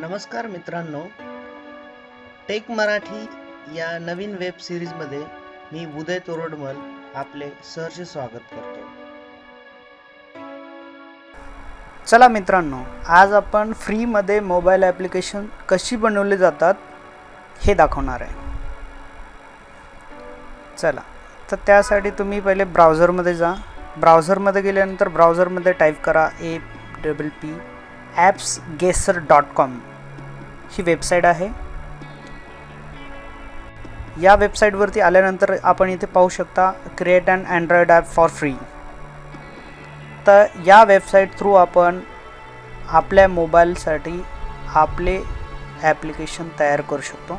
नमस्कार मित्रांनो. टेक मराठी या नवीन वेब सिरीजमध्ये मी उदय तोरडमल आपले सहर्ष स्वागत करतो. चला मित्रांनो आज आपण फ्रीमध्ये मोबाईल ॲप्लिकेशन कशी बनवली जातात हे दाखवणार आहे. चला तर त्यासाठी तुम्ही पहिले ब्राउझरमध्ये जा. ब्राउझरमध्ये गेल्यानंतर ब्राउझरमध्ये टाईप करा A double P apps geyser dot com he website आहे. या वेबसाईटवरती आल्यानंतर आपण इथे पाहू शकता create and android app for free तर या वेबसाईट थ्रू आपण आपल्या मोबाईलसाठी आपले ॲप्लिकेशन तयार करू शकतो.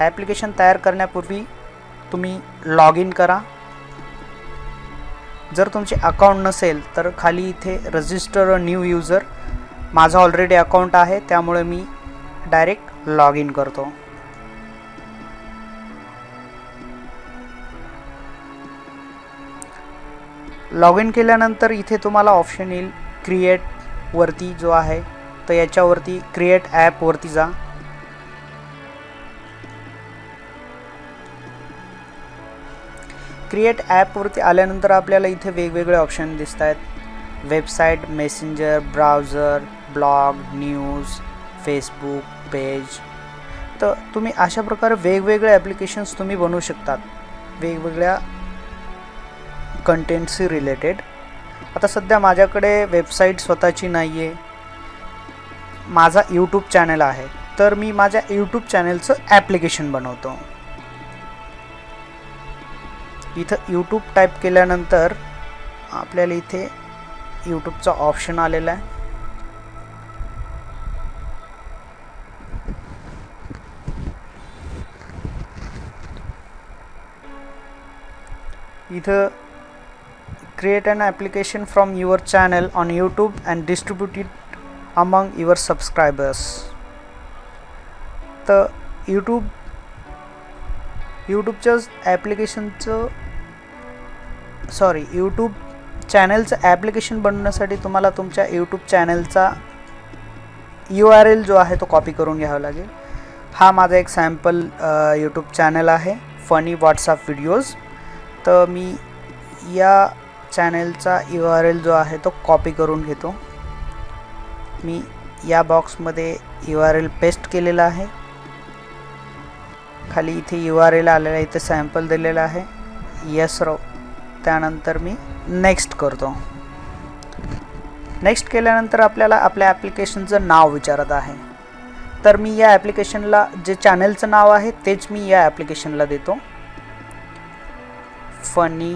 ॲप्लिकेशन तयार करण्यापूर्वी तुम्ही लॉग इन करा. जर तुमचे अकाउंट नसेल तर खाली इथे रजिस्टर न्यू यूजर माझा ऑलरेडी अकाउंट आहे त्यामुळे मी डायरेक्ट लॉग इन करतो. लॉग इन केल्यानंतर इथे तुम्हाला ऑप्शन येईल क्रिएटवरती जो आहे तर याच्यावरती क्रिएट ॲपवरती जा. क्रिएट ॲपवरती आल्यानंतर आपल्याला इथे वेगवेगळे ऑप्शन दिसत आहेत website messenger browser blog news Facebook page. तर तुम्ही अशा प्रकारे वेगवेगळे ॲप्लिकेशन्स तुम्ही बनवू शकतात. वेगवेगळ्या कंटेंटशी रिलेटेड आता सध्या माझ्याकडे वेबसाईट स्वतःची नाही आहे माझा यूट्यूब चॅनल आहे. तर मी माझ्या यूट्यूब चॅनलचं ॲप्लिकेशन बनवतो. इथं यूट्यूब टाईप केल्यानंतर आपल्याला इथे यूट्यूबचा ऑप्शन आलेला आहे. इथं create an application from your channel on YouTube and distributed among your subscribers तर यूट्यूब यूट्यूबच्या ॲप्लिकेशनचं सॉरी यूट्यूब चॅनलचं ॲप्लिकेशन बनवण्यासाठी तुम्हाला तुमच्या यूट्यूब चॅनलचा यू आर एल जो आहे तो कॉपी करून घ्यावा लागेल. हा माझा एक सॅम्पल यूट्यूब चॅनल आहे फनी व्हॉट्सअप व्हिडिओज तर मी या चॅनलचा यू आर एल जो आहे तो कॉपी करून घेतो. मी या बॉक्समध्ये यू आर एल पेस्ट केलेला आहे. खाली इथे यू आर एल आलेला इथे सॅम्पल दिलेला आहे. यस राव त्यानंतर मी नेक्स्ट करतो. नेक्स्ट केल्यानंतर आपल्याला आपल्या ॲप्लिकेशनचं नाव विचारत आहे. तर मी या ॲप्लिकेशनला जे चॅनलचं नाव आहे तेच मी या ॲप्लिकेशनला देतो. फनी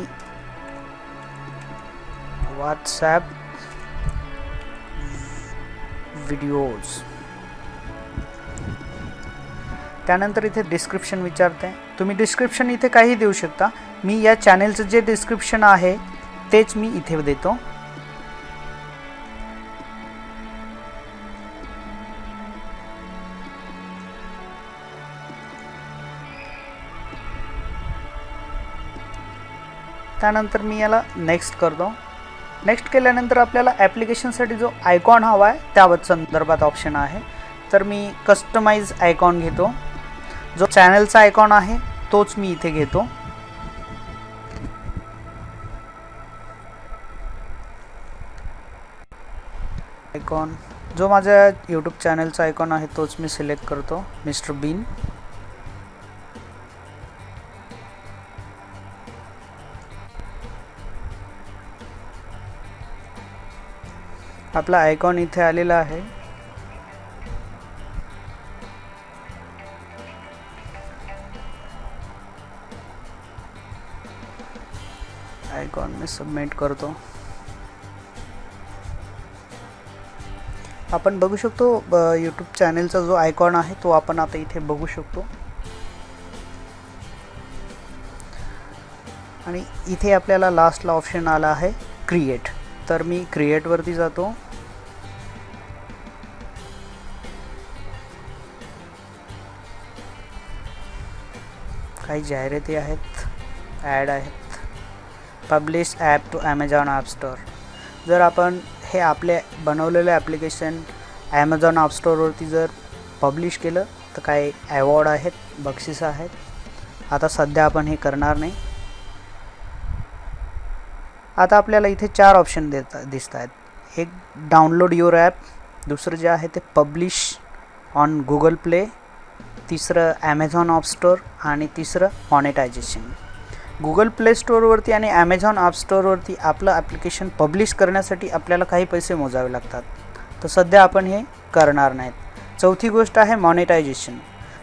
व्हॉट्सॲप व्हिडिओज त्यानंतर इथे डिस्क्रिप्शन विचारते. तुम्ही डिस्क्रिप्शन इथे काही देऊ शकता. मी या चॅनेलचं जे डिस्क्रिप्शन आहे तेच मी इथे देतो. त्यानंतर मी याला नेक्स्ट करतो. नेक्स्ट केल्यानंतर आपल्याला ॲप्लिकेशनसाठी जो आयकॉन हवा आहे त्याबद्दल संदर्भात ऑप्शन आहे. तर मी कस्टमाइज आयकॉन घेतो. जो चॅनलचा आयकॉन आहे तोच मी इथे घेतो. आयकॉन जो माझ्या यूट्यूब चॅनलचा आयकॉन आहे तोच मी सिलेक्ट करतो. मिस्टर बीन आपला आयकॉन इथे आलेला आहे. आयकॉन मी सबमिट करतो. आपण बघू शकतो यूट्यूब चॅनेलचा जो आयकॉन आहे तो आपण आता इथे बघू शकतो. आणि इथे आपल्याला लास्टला ऑप्शन आला आहे क्रिएट तर मी क्रिएटवरती जातो. काही जाहिराती आहेत ॲड आहेत. Publish app to Amazon app store जर आपण हे आपले बनवलेलं ॲप्लिकेशन ॲमेझॉन ॲपस्टोअरवरती जर पब्लिश केलं तर काही ॲवॉर्ड आहेत बक्षिसं आहेत. आता सध्या आपण हे करणार नाही. आता आपल्याला इथे चार ऑप्शन देता दिसत आहेत एक डाउनलोड युअर ॲप दुसरं जे आहे ते पब्लिश ऑन गुगल प्ले तिसरं ॲमेझॉन ऑपस्टोअर आणि तिसरं मॉनिटायझेशन गुगल प्ले स्टोअरवरती आणि ॲमेझॉन ॲप स्टोअरवरती आपलं ॲप्लिकेशन पब्लिश करण्यासाठी आपल्याला काही पैसे मोजावे लागतात. तर सध्या आपण हे करणार नाहीत. चौथी गोष्ट आहे मॉनिटायझेशन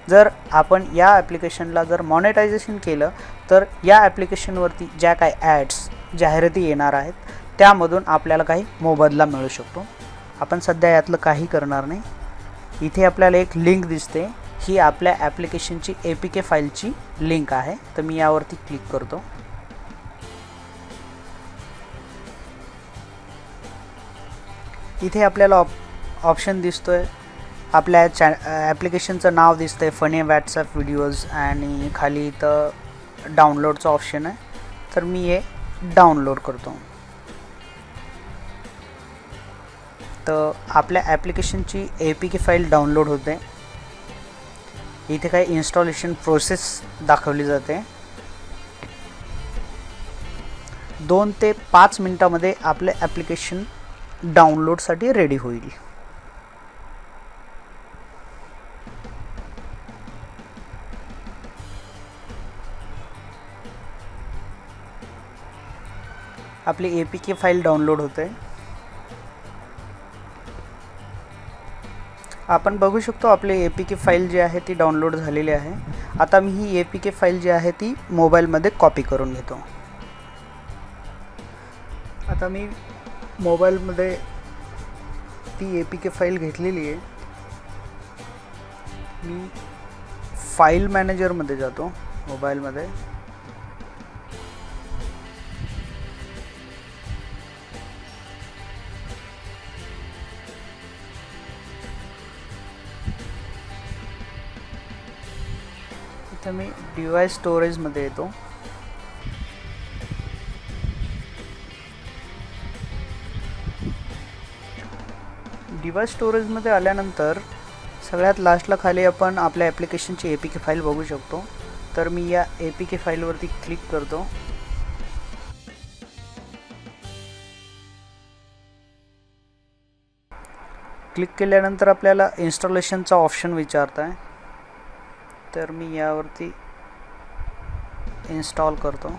जर आपण या ॲप्लिकेशनला जर मॉनिटायझेशन केलं तर या ॲप्लिकेशनवरती ज्या काही ॲड्स जाहिराती येणार आहेत त्यामधून आपल्याला काही मोबदला मिळू शकतो. आपण सध्या यातलं काही करणार नाही. इथे आपल्याला एक लिंक दिसते. ही आपल्या ॲप्लिकेशनची ए पी के फाईलची लिंक आहे. तर मी यावरती क्लिक करतो. इथे आपल्याला ऑप ऑप्शन दिसतो आहे आपल्या चॅ ॲप्लिकेशनचं नाव दिसतं आहे फनी व्हॉट्सॲप व्हिडिओज आणि खाली इथं डाउनलोडचं ऑप्शन आहे. तर मी हे डाउनलोड करतो. तर आपल्या ॲप्लिकेशनची A P K file download होते. इथे काही इन्स्टॉलेशन प्रोसेस दाखवली जाते. दोन ते पाच मिनटामध्ये आपले ॲप्लिकेशन डाउनलोडसाठी रेडी होईल. आपली A P K file download होते. आपण बघू शकतो आपली ए पी के फाईल जी आहे ती डाउनलोड झालेली आहे. आता मी ही ए पी के फाईल जी आहे ती मोबाईलमध्ये कॉपी करून घेतो. आता मी मोबाईलमध्ये ती ए पी के फाईल घेतलेली आहे. मी फाईल मॅनेजरमध्ये जातो मोबाईलमध्ये इथं मी डिवाइस स्टोरेजमध्ये येतो. डिवाइस स्टोरेजमध्ये आल्यानंतर सगळ्यात लास्टला खाली आपण आपल्या ॲप्लिकेशनची ए पी के फाईल बघू शकतो. तर मी या ए पी के फाईलवरती क्लिक करतो. क्लिक केल्यानंतर आपल्याला इन्स्टॉलेशनचा ऑप्शन विचारत आहे तर मी यावरती इन्स्टॉल करतो.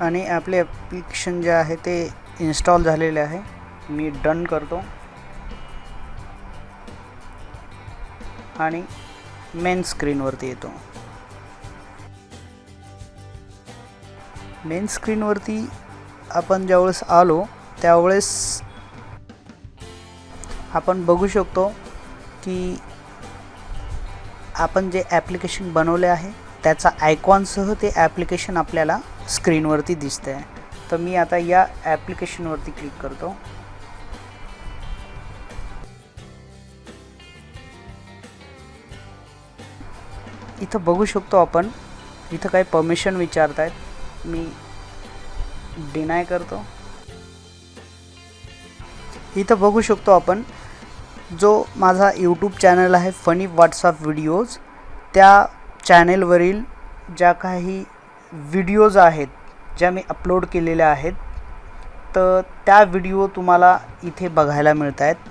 आणि आपले ॲप्लिकेशन जे आहे ते इन्स्टॉल झालेले आहे. मी डन करतो. आणि मेन स्क्रीनवरती येतो. मेन स्क्रीनवरती आपण ज्यावेळेस आलो त्यावेळेस आपण बघू शकतो की आपण जे ॲप्लिकेशन बनवले आहे त्याचा आयकॉनसह ते ॲप्लिकेशन आपल्याला स्क्रीनवरती दिसतं आहे तर मी आता या ॲप्लिकेशनवरती क्लिक करतो. इथं बघू शकतो आपण इथं काही परमिशन विचारत आहेत मी डिनाय करतो. इथं बघू शकतो आपण जो माझा यूट्यूब चॅनल आहे फनी व्हॉट्सअप व्हिडिओज त्या चॅनेलवरील ज्या काही व्हिडिओज आहेत ज्या मी अपलोड केलेल्या आहेत तर त्या व्हिडिओ तुम्हाला इथे बघायला मिळत आहेत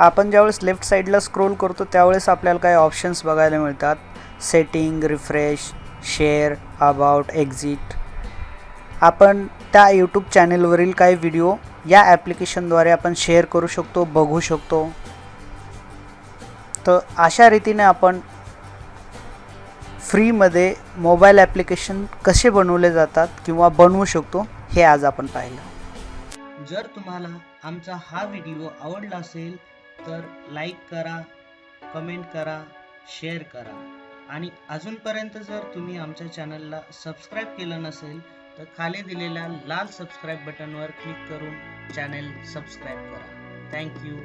आपण ज्यावेळेस लेफ्ट साईडला स्क्रोल करतो त्यावेळेस आपल्याला काही ऑप्शन्स बघायला मिळतात. Setting refresh share about exit आपण त्या यूट्यूब चॅनेलवरील काही व्हिडिओ या ॲप्लिकेशनद्वारे आपण शेअर करू शकतो बघू शकतो. तर अशा रीतीने आपण फ्रीमध्ये मोबाईल ॲप्लिकेशन कसे बनवले जातात किंवा बनवू शकतो हे आज आपण पाहिलं. जर तुम्हाला आमचा हा व्हिडिओ आवडला असेल तर लाईक करा कमेंट करा शेअर करा. आणि अजूनपर्यंत जर तुम्ही आमच्या चॅनलला सबस्क्राईब केलं नसेल तर खाली दिलेल्या लाल सबस्क्राईब बटनवर क्लिक करून चॅनेल सबस्क्राईब करा. Thank you